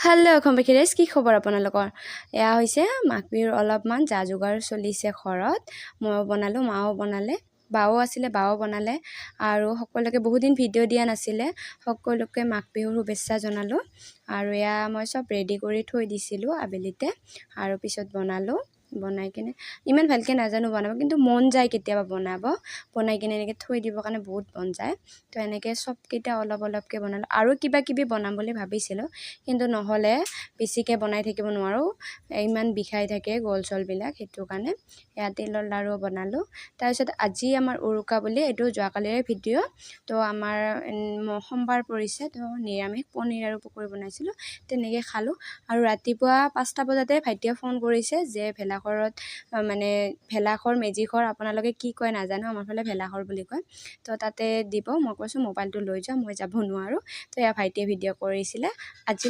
Hello' খম্বেখিৰাইজ কি খবৰ আপোনালোকৰ? এয়া হৈছে মাঘ বিহুৰ অলপমান যা যোগাৰ চলিছে ঘৰত। ময়ো বনালোঁ মাও বনালে বাও আছিলে বাও বনালে। আৰু সকলোকে বহুদিন ভিডিঅ' দিয়া নাছিলে সকলোকে মাঘ বিহুৰ শুভেচ্ছা জনালোঁ। আৰু এয়া মই চব ৰেডি কৰি থৈ দিছিলোঁ আবেলিতে। আৰু পিছত বনালোঁ। বনাই কিনে। ইমান ভালকৈ নাজানো বনাব, কিন্তু মন যায় কেতিয়াবা বনাব। বনাই কিনে এনেকৈ থৈ দিবৰ কাৰণে বহুত মন যায়। তো এনেকৈ চবকেইটা অলপ অলপকৈ বনালোঁ। আৰু কিবা কিবি বনাম বুলি ভাবিছিলোঁ, কিন্তু নহ'লে বেছিকৈ বনাই থাকিব নোৱাৰোঁ। ইমান বিষাই থাকে গল চলবিলাক সেইটো কাৰণে। এয়া তিলৰ লাৰু বনালোঁ। তাৰপিছত আজি আমাৰ উৰুকা বুলি, এইটো যোৱাকালিৰে ভিডিঅ' তো আমাৰ সোমবাৰ পৰিছে, তো নিৰামিষ পনীৰ আৰু পকৰি বনাইছিলোঁ, তেনেকৈ খালোঁ। আৰু ৰাতিপুৱা পাঁচটা বজাতে ভাইটিয়ে ফোন কৰিছে যে ভেলাঘৰত মানে ভেলাঘৰ মেজিঘৰ আপোনালোকে কি কয় নাজানো আমাৰ ফালে ভেলাঘৰ বুলি কয়। তো তাতে দিব মই কৈছোঁ মোবাইলটো লৈ যাওঁ মই যাব নোৱাৰোঁ। তো এয়া ভাইটিয়ে ভিডিঅ' কৰিছিলে। আজি